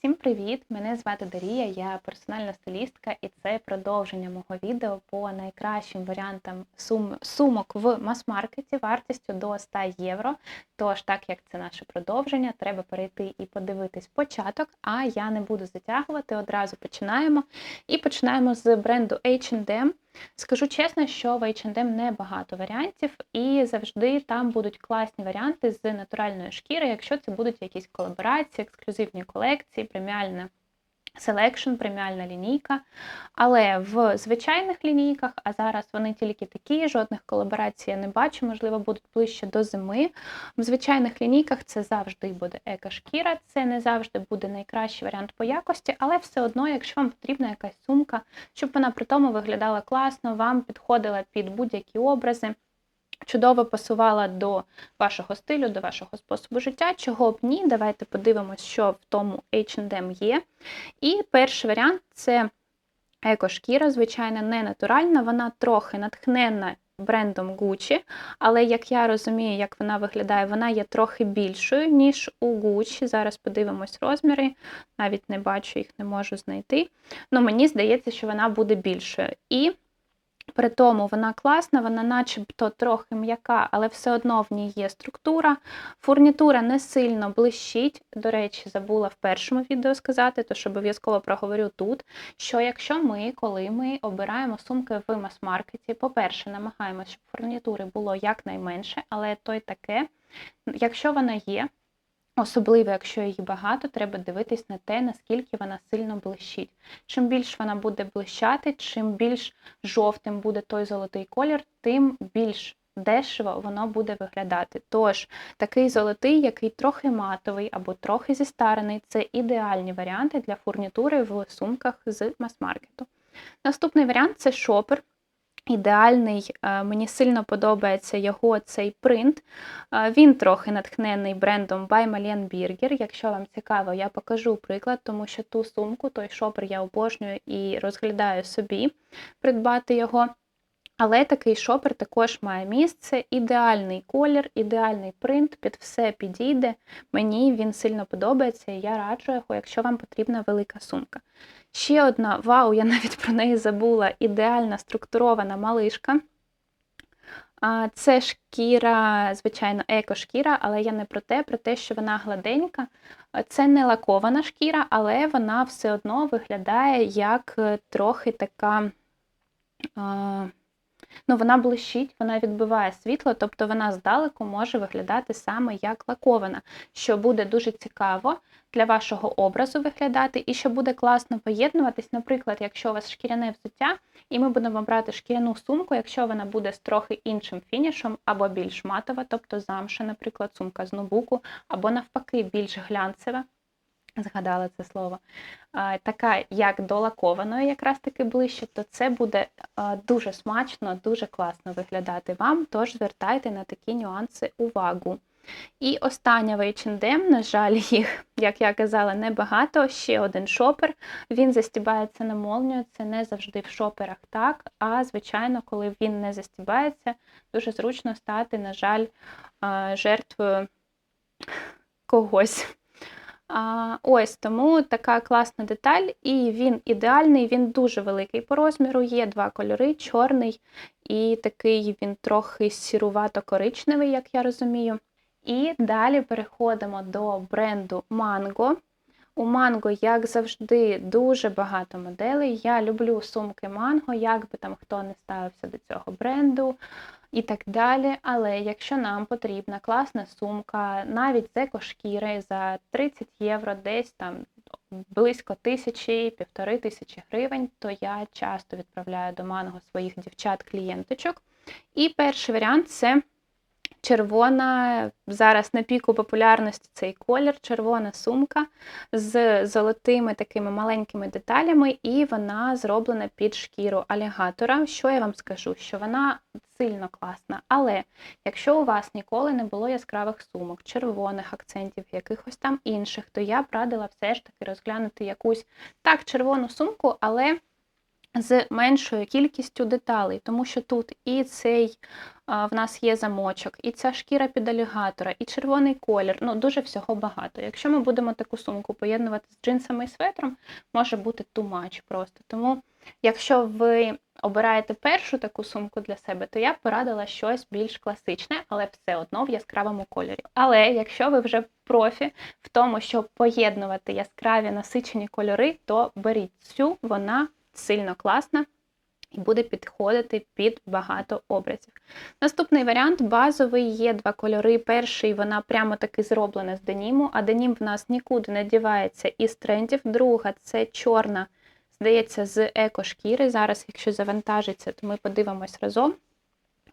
Всім привіт! Мене звати Дарія, я персональна стилістка, і це продовження мого відео по найкращим варіантам сум, сумок в мас-маркеті вартістю до 100 євро. Тож, так як це наше продовження, треба перейти і подивитись початок, а я не буду затягувати, одразу починаємо. І починаємо з бренду H&M. Скажу чесно, що в H&M небагато варіантів, і завжди там будуть класні варіанти з натуральної шкіри, якщо це будуть якісь колаборації, ексклюзивні колекції, преміальне селекшн, преміальна лінійка. Але в звичайних лінійках, а зараз вони тільки такі, жодних колаборацій я не бачу, можливо, будуть ближче до зими. В звичайних лінійках це завжди буде еко-шкіра, це не завжди буде найкращий варіант по якості, але все одно, якщо вам потрібна якась сумка, щоб вона при тому виглядала класно, вам підходила під будь-які образи чудово пасувала до вашого стилю, до вашого способу життя. Чого б ні, давайте подивимось, що в тому H&M є. І перший варіант це екошкіра, звичайно, не натуральна, вона трохи натхненна брендом Gucci, але як я розумію, як вона виглядає, вона є трохи більшою, ніж у Gucci. Зараз подивимось розміри, навіть не бачу, їх не можу знайти. Ну, Мені здається, що вона буде більшою. І при тому вона класна, вона начебто трохи м'яка, але все одно в ній є структура. Фурнітура не сильно блищить. До речі, забула в першому відео сказати, тож обов'язково проговорю тут. Що якщо ми, коли ми обираємо сумки в мас-маркеті, по-перше, намагаємося, щоб фурнітури було якнайменше, але то й таке, якщо вона є, Особливо, якщо її багато, треба дивитись на те, наскільки вона сильно блищить. Чим більш вона буде блищати, чим більш жовтим буде той золотий колір, тим більш дешево воно буде виглядати. Тож, такий золотий, який трохи матовий або трохи зістарений, це ідеальні варіанти для фурнітури в сумках з мас-маркету. Наступний варіант це шопер. Ідеальний, е, мені сильно подобається його цей принт. Е, він трохи натхнений брендом By Malian Birger. Якщо вам цікаво, я покажу приклад, тому що ту сумку, той шопер я обожнюю і розглядаю собі придбати його. Але такий шопер також має місце. Ідеальний колір, ідеальний принт, під все підійде. Мені він сильно подобається, і я раджу його, якщо вам потрібна велика сумка. Ще одна, вау, я навіть про неї забула, ідеальна структурована малишка. Це шкіра, звичайно, екошкіра, але я не про те, про те, що вона гладенька. Це не лакована шкіра, але вона все одно виглядає як е, трохи така ну вона блищить, вона відбиває світло, тобто вона здалеку може виглядати саме як лакована, що буде дуже цікаво для вашого образу виглядати, і що буде класно поєднуватись, наприклад, якщо у вас шкіряне взуття, і ми будемо брати шкіряну сумку, якщо вона буде з трохи іншим фінішом, або більш матова, тобто замша, наприклад, сумка з нобуку, або навпаки, більш глянцева згадала це слово, така як до лакованої якраз таки ближче, то це буде дуже смачно, дуже класно виглядати вам, тож звертайте на такі нюанси увагу. І остання в H&M, на жаль, їх, як я казала, небагато. Ще один шопер. Він застібається на молнію, це не завжди в шоперах так. А, звичайно, коли він не застібається, дуже зручно стати, на жаль, жертвою когось. Ось тому така класна деталь, і він ідеальний, він дуже великий по розміру. Є два кольори чорний і такий він трохи сірувато-коричневий, як я розумію. І далі переходимо до бренду Mango. У Mango, як завжди, дуже багато моделей. Я люблю сумки Mango, як би там хто не ставився до цього бренду і так далі. Але якщо нам потрібна класна сумка, навіть з екошкіри за 30 євро, десь там близько тисячі, півтори тисячі гривень, то я часто відправляю до Манго своїх дівчат-клієнточок. І перший варіант це червона, зараз на піку популярності цей колір, червона сумка з золотими такими маленькими деталями, і вона зроблена під шкіру алігатора. Що я вам скажу? Що вона сильно класна. Але якщо у вас ніколи не було яскравих сумок, червоних акцентів, якихось там інших, то я б радила все ж таки розглянути якусь так червону сумку, але з меншою кількістю деталей, тому що тут і цей а, в нас є замочок, і ця шкіра під алігатора, і червоний колір. Ну, дуже всього багато. Якщо ми будемо таку сумку поєднувати з джинсами і светром, може бути much просто. Тому, якщо ви обираєте першу таку сумку для себе, то я б порадила щось більш класичне, але все одно в яскравому кольорі. Але якщо ви вже профі в тому, щоб поєднувати яскраві насичені кольори, то беріть цю, вона сильно класна і буде підходити під багато образів. Наступний варіант базовий, є два кольори. Перший вона прямо таки зроблена з деніму, а денім в нас нікуди не дівається із трендів. Друга це чорна, здається, з екошкіри. Зараз, якщо завантажиться, то ми подивимось разом.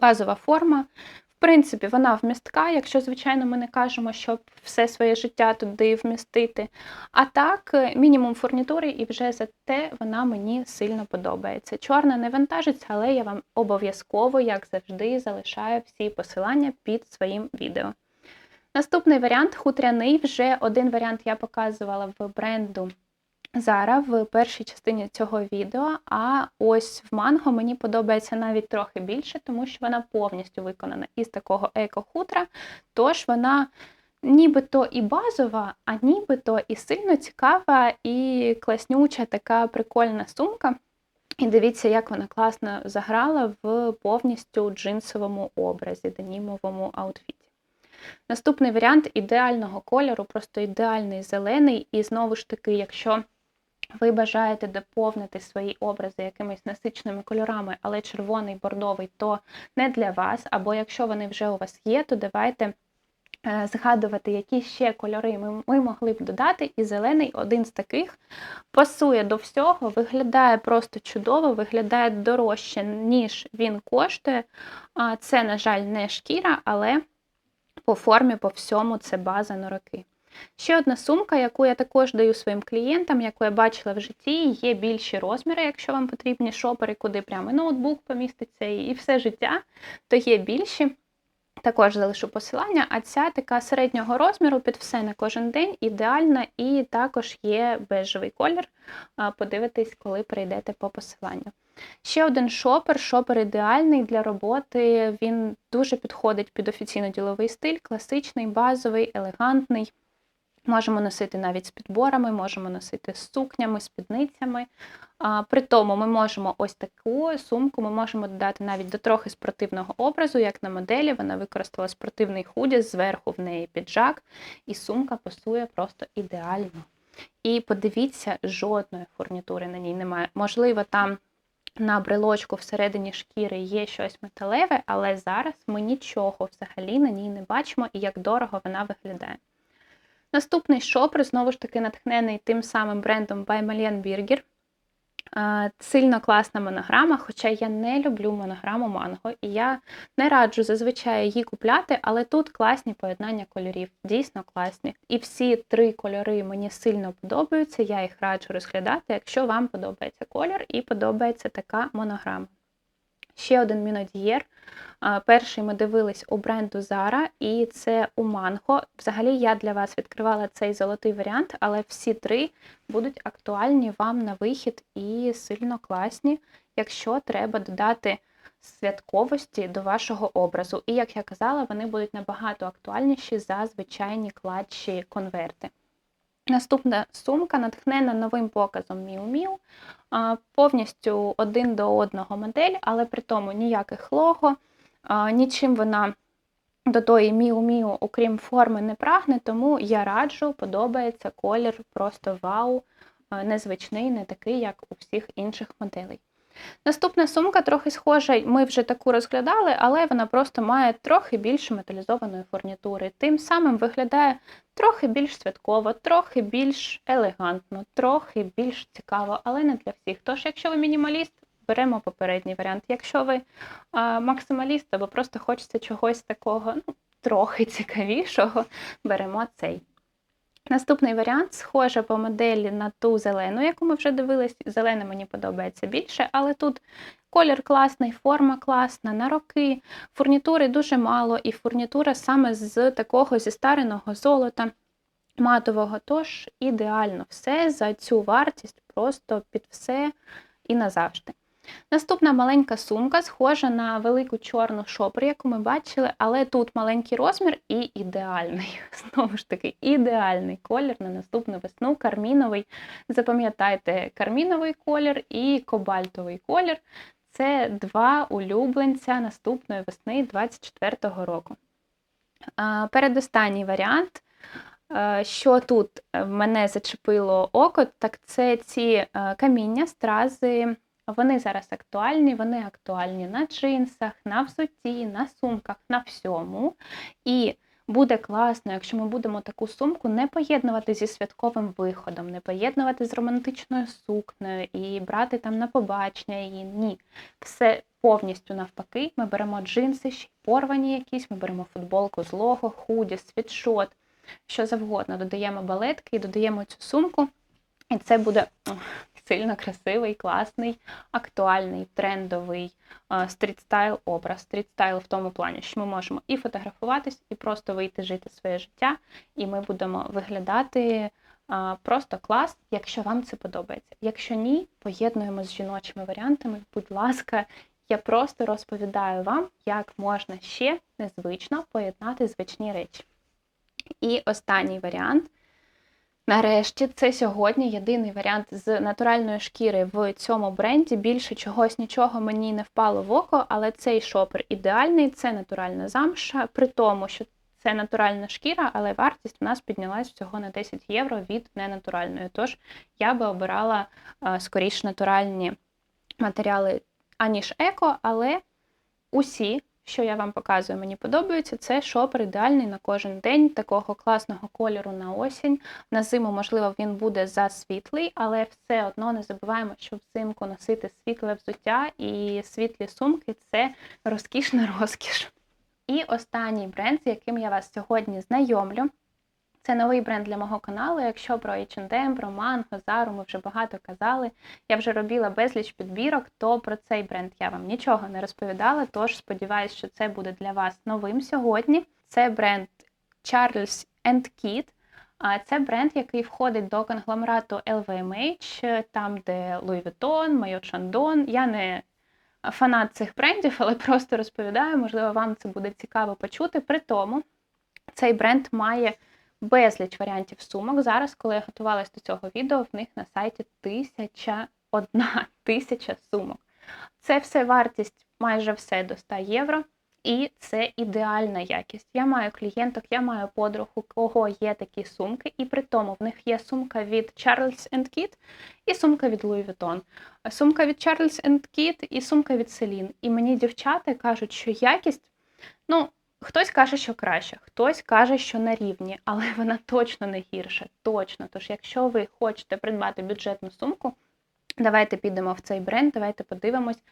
Базова форма. Принципі, вона вмістка, якщо, звичайно, ми не кажемо, щоб все своє життя туди вмістити. А так, мінімум фурнітури, і вже за те вона мені сильно подобається. Чорна не вантажиться, але я вам обов'язково, як завжди, залишаю всі посилання під своїм відео. Наступний варіант хутряний. Вже один варіант я показувала в бренду Зара в першій частині цього відео, а ось в манго мені подобається навіть трохи більше, тому що вона повністю виконана із такого еко-хутра, тож вона нібито і базова, а нібито і сильно цікава, і класнюча така прикольна сумка. І дивіться, як вона класно заграла в повністю джинсовому образі, денімовому аутфіті. Наступний варіант ідеального кольору, просто ідеальний зелений, і знову ж таки, якщо ви бажаєте доповнити свої образи якимись насиченими кольорами, але червоний, бордовий то не для вас. Або якщо вони вже у вас є, то давайте е, згадувати, які ще кольори ми, ми могли б додати. І зелений один з таких пасує до всього, виглядає просто чудово, виглядає дорожче, ніж він коштує. Це, на жаль, не шкіра, але по формі, по всьому це база на роки. Ще одна сумка, яку я також даю своїм клієнтам, яку я бачила в житті, є більші розміри, якщо вам потрібні шопери, куди прямо ноутбук поміститься і все життя, то є більші. Також залишу посилання, а ця така середнього розміру під все на кожен день, ідеальна, і також є бежевий колір. Подивитись, коли прийдете по посиланню. Ще один шопер, шопер ідеальний для роботи. Він дуже підходить під офіційно-діловий стиль, класичний, базовий, елегантний. Можемо носити навіть з підборами, можемо носити з сукнями, спідницями. А, При тому ми можемо ось таку сумку ми можемо додати навіть до трохи спортивного образу, як на моделі. Вона використала спортивний худі, зверху в неї піджак, і сумка пасує просто ідеально. І подивіться, жодної фурнітури на ній немає. Можливо, там на брелочку всередині шкіри є щось металеве, але зараз ми нічого взагалі на ній не бачимо і як дорого вона виглядає. Наступний шопер, знову ж таки, натхнений тим самим брендом by Malien Birger. Сильно класна монограма, хоча я не люблю монограму манго, і я не раджу зазвичай її купляти, але тут класні поєднання кольорів, дійсно класні. І всі три кольори мені сильно подобаються, я їх раджу розглядати, якщо вам подобається колір і подобається така монограма. Ще один мінодієр. Перший ми дивились у бренду Zara, і це у Mango. Взагалі, я для вас відкривала цей золотий варіант, але всі три будуть актуальні вам на вихід і сильно класні, якщо треба додати святковості до вашого образу. І, як я казала, вони будуть набагато актуальніші за звичайні кладші конверти. Наступна сумка натхнена новим показом Miu Miu. Повністю один до одного модель, але при тому ніяких лого, нічим вона до тої Miu Miu, окрім форми, не прагне, тому я раджу, подобається колір просто вау, незвичний, не такий, як у всіх інших моделей. Наступна сумка трохи схожа, ми вже таку розглядали, але вона просто має трохи більше металізованої фурнітури. Тим самим виглядає трохи більш святково, трохи більш елегантно, трохи більш цікаво, але не для всіх. Тож, якщо ви мінімаліст, беремо попередній варіант. Якщо ви а, максималіст або просто хочеться чогось такого ну, трохи цікавішого, беремо цей. Наступний варіант схожа по моделі на ту зелену, яку ми вже дивились. Зелена мені подобається більше, але тут колір класний, форма класна, на роки, фурнітури дуже мало, і фурнітура саме з такого зістареного золота матового. Тож ідеально все за цю вартість, просто під все і назавжди. Наступна маленька сумка, схожа на велику чорну шопер, яку ми бачили, але тут маленький розмір і ідеальний. Знову ж таки, ідеальний колір на наступну весну, карміновий. Запам'ятайте, карміновий колір і кобальтовий колір це два улюбленця наступної весни 2024 року. Передостанній варіант. Що тут мене зачепило око, так це ці каміння, стрази вони зараз актуальні, вони актуальні на джинсах, на взутті, на сумках, на всьому. І буде класно, якщо ми будемо таку сумку не поєднувати зі святковим виходом, не поєднувати з романтичною сукнею і брати там на побачення її. Ні. Все повністю навпаки. Ми беремо джинси, ще й порвані якісь, ми беремо футболку з лого, худі, світшот, що завгодно. Додаємо балетки і додаємо цю сумку. І це буде сильно красивий, класний, актуальний, трендовий стрітстайл образ. Стрітстайл в тому плані, що ми можемо і фотографуватись, і просто вийти жити своє життя, і ми будемо виглядати просто клас, якщо вам це подобається. Якщо ні, поєднуємо з жіночими варіантами. Будь ласка, я просто розповідаю вам, як можна ще незвично поєднати звичні речі. І останній варіант. Нарешті, це сьогодні єдиний варіант з натуральної шкіри в цьому бренді. Більше чогось нічого мені не впало в око, але цей шопер ідеальний, це натуральна замша, при тому, що це натуральна шкіра, але вартість у нас піднялась всього на 10 євро від ненатуральної. Тож я би обирала скоріш натуральні матеріали, аніж еко, але усі що я вам показую, мені подобається, це шопер ідеальний на кожен день, такого класного кольору на осінь. На зиму, можливо, він буде засвітлий, але все одно не забуваємо, що взимку носити світле взуття і світлі сумки це розкішна розкіш. І останній бренд, з яким я вас сьогодні знайомлю, це новий бренд для мого каналу. Якщо про H&M, про Mango, Zara ми вже багато казали. Я вже робила безліч підбірок, то про цей бренд я вам нічого не розповідала. Тож сподіваюся, що це буде для вас новим сьогодні. Це бренд Charles Kit. Це бренд, який входить до конгломерату LVMH, там, де Louis Vuitton, Mayo Chandon. Я не фанат цих брендів, але просто розповідаю, можливо, вам це буде цікаво почути. При тому цей бренд має безліч варіантів сумок. Зараз, коли я готувалась до цього відео, в них на сайті тисяча одна тисяча сумок. Це все вартість майже все до 100 євро. І це ідеальна якість. Я маю клієнток, я маю подруг, у кого є такі сумки, і при тому в них є сумка від Charles Kit і сумка від Louis Vuitton. Сумка від Charles Kit і сумка від Celine. І мені дівчата кажуть, що якість, ну, Хтось каже, що краще, хтось каже, що на рівні, але вона точно не гірша. Точно. Тож, якщо ви хочете придбати бюджетну сумку, давайте підемо в цей бренд, давайте подивимось.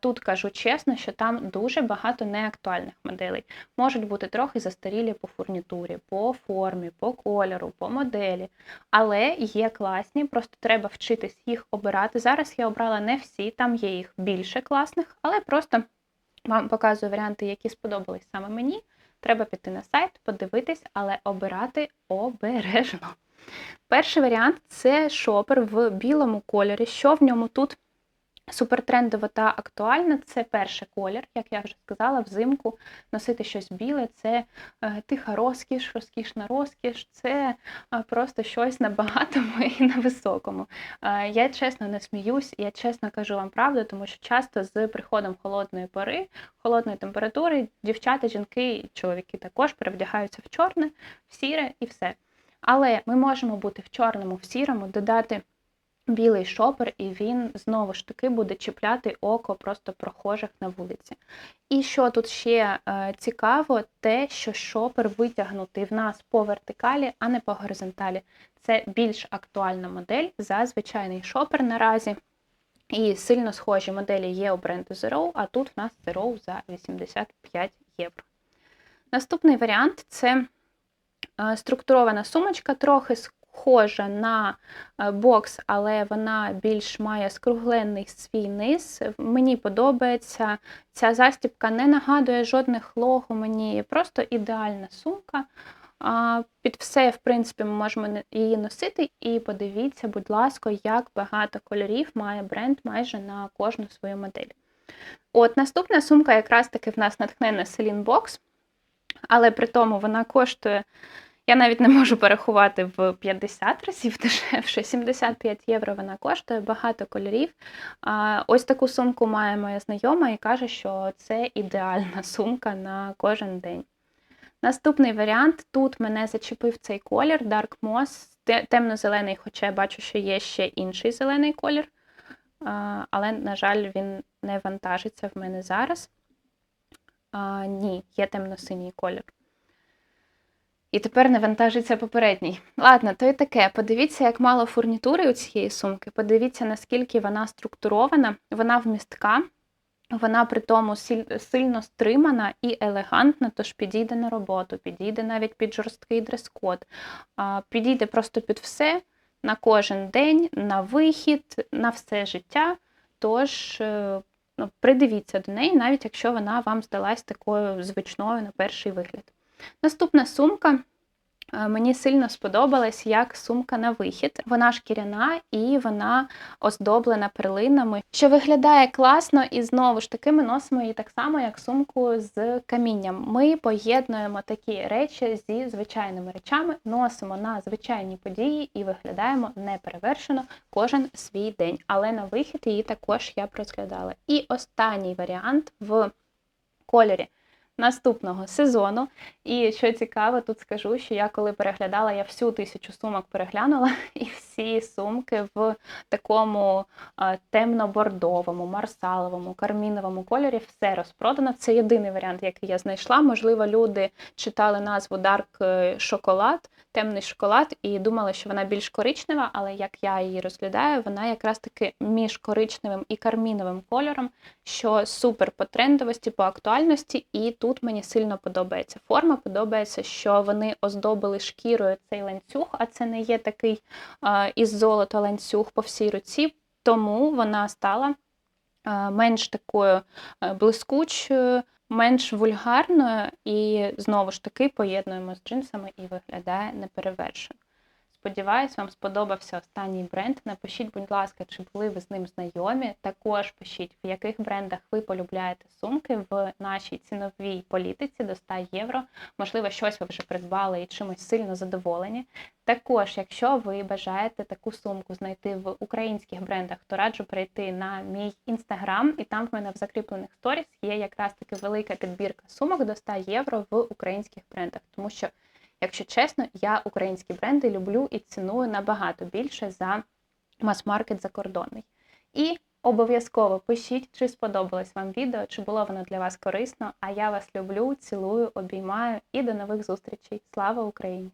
Тут кажу чесно, що там дуже багато неактуальних моделей. Можуть бути трохи застарілі по фурнітурі, по формі, по кольору, по моделі. Але є класні, просто треба вчитись їх обирати. Зараз я обрала не всі, там є їх більше класних, але просто. Вам показую варіанти, які сподобались саме мені. Треба піти на сайт, подивитись, але обирати обережно. Перший варіант це шопер в білому кольорі. Що в ньому тут Супертрендово та актуально це перший колір, як я вже сказала, взимку носити щось біле це е, тиха розкіш, розкішна розкіш, це е, просто щось на багатому і на високому. Е, я чесно не сміюсь, я чесно кажу вам правду, тому що часто з приходом холодної пори, холодної температури, дівчата, жінки, чоловіки також перевдягаються в чорне, в сіре і все. Але ми можемо бути в чорному, в сірому, додати білий шопер, і він знову ж таки буде чіпляти око просто прохожих на вулиці. І що тут ще е, цікаво, те, що шопер витягнутий в нас по вертикалі, а не по горизонталі. Це більш актуальна модель за звичайний шопер наразі. І сильно схожі моделі є у бренду Zero, а тут в нас Zero за 85 євро. Наступний варіант це е, структурована сумочка, трохи схожа на е, бокс, але вона більш має скруглений свій низ. Мені подобається. Ця застібка не нагадує жодних лого, мені просто ідеальна сумка. Під все, в принципі, ми можемо її носити. І подивіться, будь ласка, як багато кольорів має бренд майже на кожну свою модель. От наступна сумка якраз таки в нас натхнена Celine Box, але при тому вона коштує, я навіть не можу порахувати в 50 разів дешевше, 75 євро вона коштує, багато кольорів. Ось таку сумку має моя знайома і каже, що це ідеальна сумка на кожен день. Наступний варіант. Тут мене зачепив цей колір Dark Moss, темно-зелений, хоча я бачу, що є ще інший зелений колір. Але, на жаль, він не вантажиться в мене зараз. Ні, є темно-синій колір. І тепер не вантажиться попередній. Ладно, то і таке. Подивіться, як мало фурнітури у цієї сумки. Подивіться, наскільки вона структурована, вона вмістка, вона при тому сильно стримана і елегантна, тож підійде на роботу, підійде навіть під жорсткий дрес-код, підійде просто під все на кожен день, на вихід, на все життя. Тож е, ну, придивіться до неї, навіть якщо вона вам здалась такою звичною на перший вигляд. Наступна сумка. е, Мені сильно сподобалась як сумка на вихід. Вона шкіряна і вона оздоблена перлинами, що виглядає класно, і знову ж таки ми носимо її так само, як сумку з камінням. Ми поєднуємо такі речі зі звичайними речами, носимо на звичайні події і виглядаємо неперевершено кожен свій день. Але на вихід її також я б розглядала. І останній варіант в кольорі наступного сезону. І що цікаво, тут скажу, що я коли переглядала, я всю тисячу сумок переглянула, і всі сумки в такому е, темно-бордовому, марсаловому, карміновому кольорі все розпродано. Це єдиний варіант, який я знайшла. Можливо, люди читали назву Dark е, шоколад, темний шоколад, і думали, що вона більш коричнева, але як я її розглядаю, вона якраз таки між коричневим і карміновим кольором, що супер по трендовості, по актуальності, і тут мені сильно подобається форма. Подобається, що вони оздобили шкірою цей ланцюг, а це не є такий із золота ланцюг по всій руці, тому вона стала менш такою блискучою, менш вульгарною, і знову ж таки поєднуємо з джинсами і виглядає неперевершено. Сподіваюсь, вам сподобався останній бренд. Напишіть, будь ласка, чи були ви з ним знайомі. Також пишіть, в яких брендах ви полюбляєте сумки в нашій ціновій політиці до 100 євро. Можливо, щось ви вже придбали і чимось сильно задоволені. Також, якщо ви бажаєте таку сумку знайти в українських брендах, то раджу прийти на мій інстаграм, і там в мене в закріплених сторіс є якраз таки велика підбірка сумок до 100 євро в українських брендах, тому що. Якщо чесно, я українські бренди люблю і ціную набагато більше за мас-маркет закордонний. І обов'язково пишіть, чи сподобалось вам відео, чи було воно для вас корисно. А я вас люблю, цілую, обіймаю і до нових зустрічей. Слава Україні!